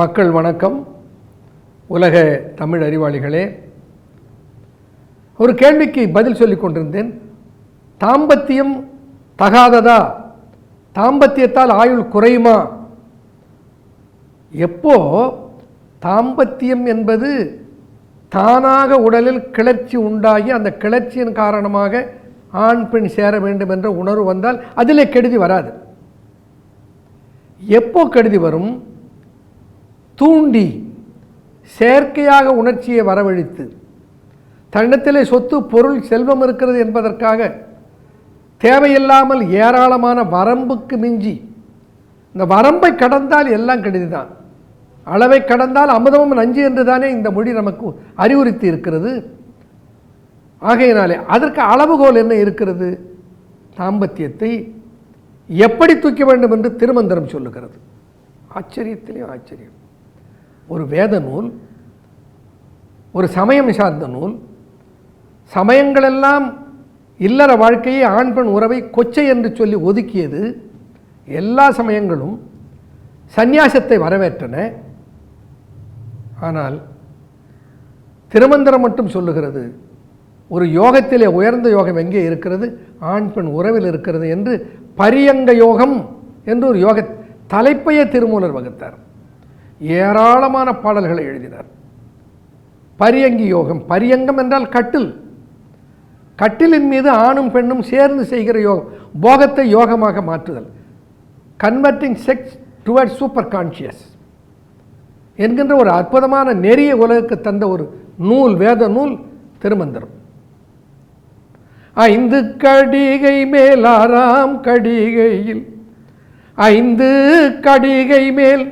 மக்கள் வணக்கம். உலக தமிழ் அறிவாளிகளே ஒரு கேள்விக்கு பதில் சொல்லிக் கொண்டிருந்தேன். தாம்பத்தியம் தகாததா? தாம்பத்தியத்தால் ஆயுள் குறையுமா? எப்போ? தாம்பத்தியம் என்பது தானாக உடலில் கிளர்ச்சி உண்டாகி அந்த கிளர்ச்சியின் காரணமாக ஆண் பெண் சேர வேண்டும் என்ற உணர்வு வந்தால் அதிலே கெடுதி வராது. எப்போ கெடுதி வரும்? தூண்டி செயற்கையாக உணர்ச்சியை வரவழைத்து தன்னிடத்திலே சொத்து பொருள் செல்வம் இருக்கிறது என்பதற்காக தேவையில்லாமல் ஏராளமான வரம்புக்கு மிஞ்சி இந்த வரம்பை கடந்தால் எல்லாம் கெடுதிதான். அளவை கடந்தால் அமுதமும் நஞ்சு என்று தானே இந்த மொழி நமக்கு அறிவுறுத்தி இருக்கிறது. ஆகையினாலே அதற்கு அளவுகோல் என்ன இருக்கிறது? தாம்பத்தியத்தை எப்படி தூக்க வேண்டும் என்று திருமந்திரம் சொல்லுகிறது. ஆச்சரியத்திலேயும் ஆச்சரியம். ஒரு வேத நூல் ஒரு சமயம் சார்ந்த நூல் சமயங்களெல்லாம் இல்லற வாழ்க்கையை ஆண் பெண் உறவை கொச்சை என்று சொல்லி ஒதுக்கியது எல்லா சமயங்களும் சந்நியாசத்தை வரவேற்றன. ஆனால் திருமந்திரம் மட்டும் சொல்லுகிறது ஒரு யோகத்திலே உயர்ந்த யோகம் எங்கே இருக்கிறது? ஆண் பெண் உறவில் இருக்கிறது என்று பரியங்க யோகம் என்று ஒரு யோக தலைப்பையே திருமூலர் வகுத்தார். ஏராளமான பாடல்களை எழுதினார். பரியங்கி யோகம் பரியங்கம் என்றால் கட்டில். கட்டிலின் மீது ஆணும் பெண்ணும் சேர்ந்து செய்கிற யோகம் போகத்தை யோகமாக மாற்றுதல். Converting sex toward super conscious என்கின்ற ஒரு அற்புதமான நெறிய உலகுக்கு தந்த ஒரு நூல் வேத நூல் திருமந்திரம். ஐந்து கடிகை மேல் ஆறாம் கடிகையில் ஐந்து கடிகை மேல்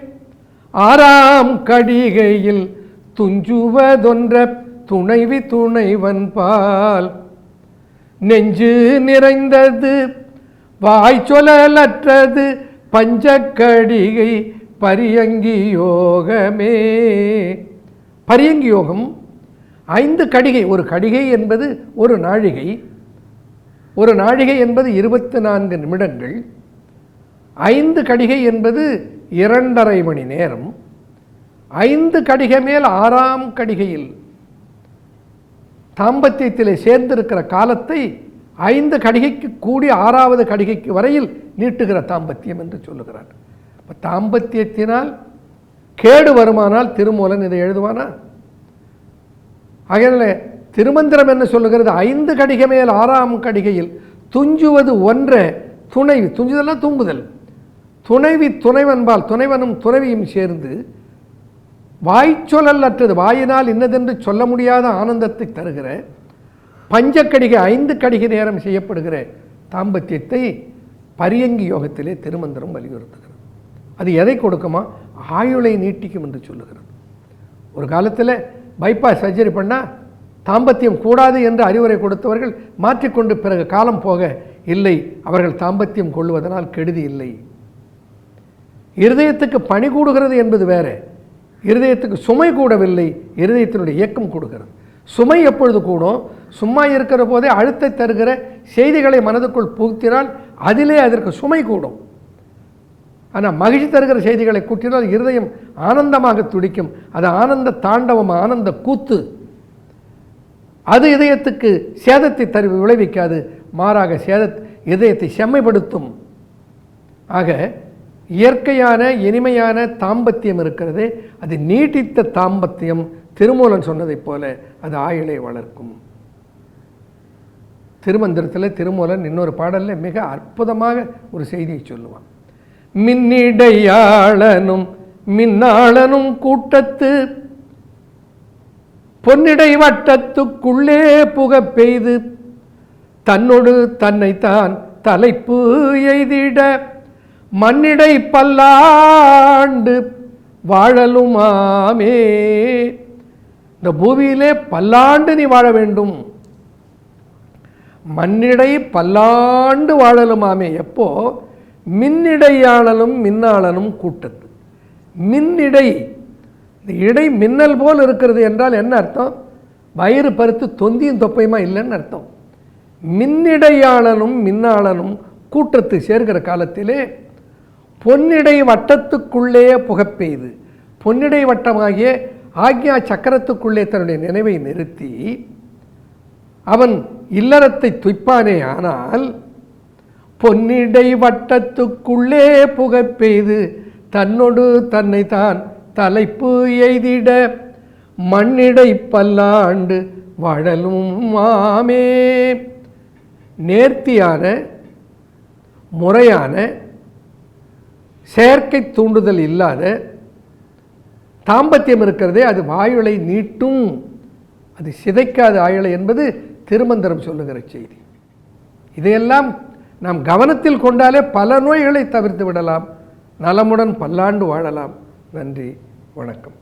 ஆறாம் கடிகையில் துஞ்சுவதொன்ற துணைவி துணைவன் பால். நெஞ்சு நிறைந்தது வாய் சொல்லலற்றது பஞ்சக்கடிகை பரியங்கி யோகமே. பரியங்கி யோகம் ஐந்து கடிகை ஒரு கடிகை என்பது ஒரு நாழிகை. ஒரு நாழிகை என்பது இருபத்தி நான்கு நிமிடங்கள். ஐந்து கடிகை என்பது இரண்டரை மணி நேரம். ஐந்து கடிகை மேல் ஆறாம் கடிகையில் தாம்பத்தியத்திலே சேர்ந்திருக்கிற காலத்தை ஐந்து கடிகைக்கு கூடி ஆறாவது கடிகைக்கு வரையில் நீட்டுகிற தாம்பத்தியம் என்று சொல்லுகிறார். இப்போ தாம்பத்தியத்தினால் கேடு வருமானால் திருமூலன் இதை எழுதுவானா? ஆகையினால திருமந்திரம் என்ன சொல்லுகிறது? ஐந்து கடிகை மேல் ஆறாம் கடிகையில் துஞ்சுவது ஒன்றே துணை துஞ்சுதல்னா தூங்குதல் துணைவி துணைவன்பால் துணைவனும் துணைவியும் சேர்ந்து வாய்ச்சொலல் அற்றது வாயினால் இன்னதென்று சொல்ல முடியாத ஆனந்தத்தை தருகிற பஞ்சக்கடிகை ஐந்து கடிகை நேரம் செய்யப்படுகிற தாம்பத்தியத்தை பரியங்கி யோகத்திலே திருமந்திரம் வலியுறுத்துகிறது. அது எதை கொடுக்குமா? ஆயுளை நீட்டிக்கும் என்று சொல்லுகிறது. ஒரு காலத்தில் பைபாஸ் சர்ஜரி பண்ணால் தாம்பத்தியம் கூடாது என்று அறிவுரை கொடுத்தவர்கள் மாற்றிக்கொண்டு பிறகு காலம் போக இல்லை அவர்கள் தாம்பத்தியம் கொள்வதனால் கெடுதி இல்லை. இருதயத்துக்கு பணி கூடுகிறது என்பது வேறு. இருதயத்துக்கு சுமை கூடவில்லை இருதயத்தினுடைய இயக்கம் கூடுகிறது. சுமை எப்பொழுது கூடும்? சும்மா இருக்கிற போதே அழுத்தை தருகிற செய்திகளை மனதுக்குள் புகுத்தினால் அதிலே அதற்கு சுமை கூடும். ஆனால் மகிழ்ச்சி தருகிற செய்திகளை கூட்டினால் இருதயம் ஆனந்தமாக துடிக்கும். அது ஆனந்த தாண்டவம் ஆனந்த கூத்து. அது இதயத்துக்கு சேதத்தை தரு விளைவிக்காது. மாறாக சேத இதயத்தை செம்மைப்படுத்தும். ஆக இயற்கையான இனிமையான தாம்பத்தியம் இருக்கிறது. அது நீட்டித்த தாம்பத்தியம். திருமூலன் சொன்னதைப் போல அது ஆயுளை வளர்க்கும். திருமந்திரத்தில் திருமூலன் இன்னொரு பாடலில் மிக அற்புதமாக ஒரு செய்தியை சொல்லுவான். மின்னிடையாளனும் மின்னாளனும் கூட்டத்து பொன்னிடை வட்டத்துக்குள்ளே புக பெய்து தன்னொடு தன்னைத்தான் தலைப்பு எய்திட மண்ணிடை பல்லாண்டு வாழலுமாமே. இந்த பூமியிலே பல்லாண்டு நீ வாழ வேண்டும். மண்ணிடை பல்லாண்டு வாழலுமாமே. எப்போ? மின்னிடையாளலும் மின்னாளனும் கூட்டத்து. மின்னிடை இந்த இடை மின்னல் போல் இருக்கிறது என்றால் என்ன அர்த்தம்? வயிறு பருத்து தொந்தியும் தொப்பையுமா இல்லைன்னு அர்த்தம். மின்னிடையாளனும் மின்னாளனும் கூட்டத்து சேர்கிற காலத்திலே பொன்னிடை வட்டத்துக்குள்ளே புகப்பெய்து பொன்னிடை வட்டமாகிய ஆக்ஞா சக்கரத்துக்குள்ளே தன்னுடைய நினைவை நிறுத்தி அவன் இல்லறத்தை துய்ப்பானே ஆனால் பொன்னிடை வட்டத்துக்குள்ளே புகப்பெய்து தன்னொடு தன்னை தான் தலைப்பு எய்திட மண்ணிடை பல்லாண்டு வழலும் மாமே. நேர்த்தியான முறையான செயற்கை தூண்டுதல் இல்லாத தாம்பத்தியம் இருக்கிறதே அது வாயுளை நீட்டும். அது சிதைக்காத ஆயுளை என்பது திருமந்திரம் சொல்லுகிற செய்தி. இதையெல்லாம் நாம் கவனத்தில் கொண்டாலே பல நோய்களை தவிர்த்து விடலாம். நலமுடன் பல்லாண்டு வாழலாம். நன்றி வணக்கம்.